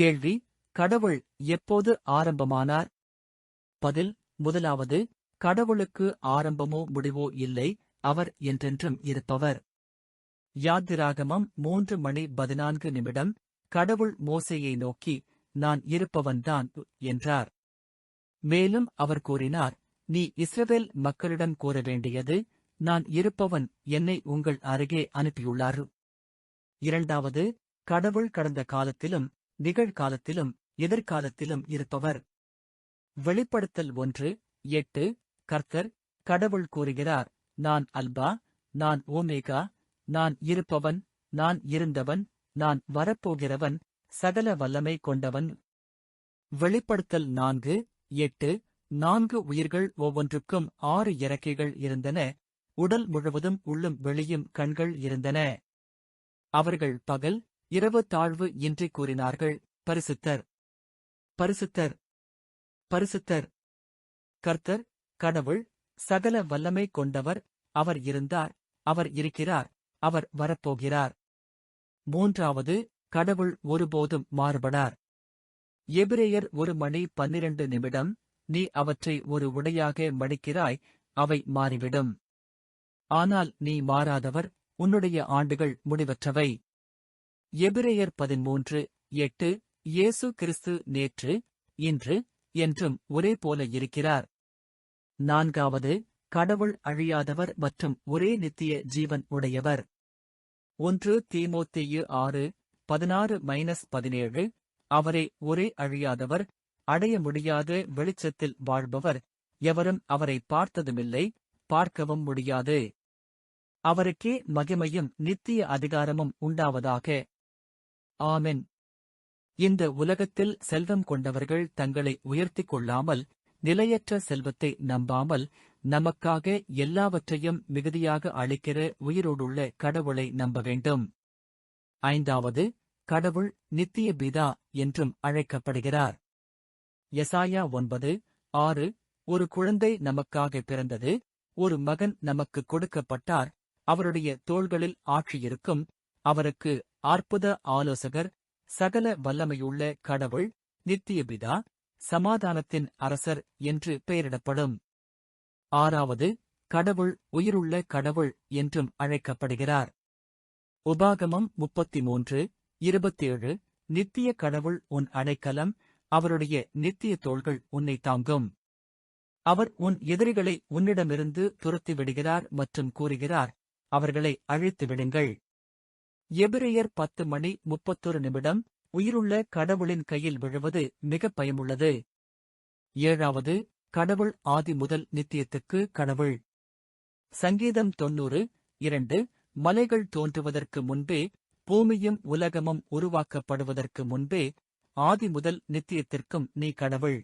கேள்வி கடவுள் எப்போது ஆரம்பமானார்? பதில் முதலாவது கடவுளுக்கு ஆரம்பமோ முடிவோ இல்லை அவர் என்றென்றும் இருப்பவர். யாத்திராகமம் மூன்று மணி பதினான்கு நிமிடம் கடவுள் மோசையை நோக்கி நான் இருப்பவன்தான் என்றார். மேலும் அவர் கூறினார் நீ இஸ்ரவேல் மக்களிடம் கூற வேண்டியது நான் இருப்பவன் என்னை உங்கள் அருகே அனுப்பியுள்ளார். இரண்டாவது கடவுள் கடந்த காலத்திலும் நிகழ்காலத்திலும் எதிர்காலத்திலும் இருப்பவர். வெளிப்படுத்தல் ஒன்று எட்டு கர்த்தர் கடவுள் கூறுகிறார் நான் அல்பா நான் ஓமேகா நான் இருப்பவன் நான் இருந்தவன் நான் வரப்போகிறவன் சகல வல்லமை கொண்டவன். வெளிப்படுத்தல் நான்கு எட்டு நான்கு உயிர்கள் ஒவ்வொன்றுக்கும் ஆறு இறக்கைகள் இருந்தன உடல் முழுவதும் உள்ளும் வெளியும் கண்கள் இருந்தன. அவர்கள் பகல் இரவு தாழ்வு இன்றி கூறினார்கள். பரிசுத்தர். பரிசுத்தர். பரிசுத்தர். கர்த்தர் கடவுள் சகல வல்லமை கொண்டவர் அவர் இருந்தார். அவர் இருக்கிறார். அவர் வரப்போகிறார். மூன்றாவது கடவுள் ஒருபோதும் மாறுபடார். எபிரேயர் ஒரு மணி பன்னிரண்டு நிமிடம் நீ அவற்றை ஒரு உடையாக மடிக்கிறாய் அவை மாறிவிடும். ஆனால் நீ மாறாதவர் உன்னுடைய ஆண்டுகள் முடிவற்றவை. எபிரேயர் பதிமூன்று எட்டு இயேசு கிறிஸ்து நேற்று இன்று என்றும் ஒரே போல இருக்கிறார். நான்காவது கடவுள் அழியாதவர் மற்றும் ஒரே நித்திய ஜீவன் உடையவர். ஒன்று தீமோத்தேயு ஆறு பதினாறு மைனஸ் பதினேழு அவரே ஒரே அழியாதவர் அடைய முடியாத வெளிச்சத்தில் வாழ்பவர் எவரும் அவரை பார்த்ததுமில்லை பார்க்கவும் முடியாது. அவருக்கே மகிமையும் நித்திய அதிகாரமும் உண்டாவதாக ஆமென். இந்த உலகத்தில் செல்வம் கொண்டவர்கள் தங்களை உயர்த்திக் கொள்ளாமல் நிலையற்ற செல்வத்தை நம்பாமல் நமக்காக எல்லாவற்றையும் மிகுதியாக அளிக்கிற உயிரோடுள்ள கடவுளை நம்ப வேண்டும். ஐந்தாவது கடவுள் நித்திய பிதா என்றும் அழைக்கப்படுகிறார். எசாயா ஒன்பது ஆறு ஒரு குழந்தை நமக்காக பிறந்தது ஒரு மகன் நமக்கு கொடுக்கப்பட்டார் அவருடைய தோள்களில் ஆட்சியிருக்கும் அவருக்கு அற்புத ஆலோசகர் சகல வல்லமையுள்ள கடவுள் நித்தியபிதா சமாதானத்தின் அரசர் என்று பெயரிடப்படும். ஆறாவது கடவுள் உயிருள்ள கடவுள் என்றும் அழைக்கப்படுகிறார். உபாகமம் முப்பத்தி மூன்று இருபத்தேழு நித்திய கடவுள் உன் அடைக்கலம் அவருடைய நித்திய தோள்கள் உன்னை தாங்கும். அவர் உன் எதிரிகளை உன்னிடமிருந்து துரத்தி விடுகிறார் மற்றும் கூறுகிறார் அவர்களை அழித்து விடுங்கள் எபிரேயர் பத்து மணி முப்பத்தொரு நிமிடம். உயிருள்ள கடவுளின் கையில் விழுவது மிக பயமுள்ளது ஏழாவது கடவுள் ஆதி முதல் நித்தியத்துக்கு கடவுள். சங்கீதம் தொன்னூறு இரண்டு மலைகள் தோன்றுவதற்கு முன்பே பூமியும் உலகமும் உருவாக்கப்படுவதற்கு முன்பே ஆதி முதல் நித்தியத்திற்கும் நீ கடவுள்.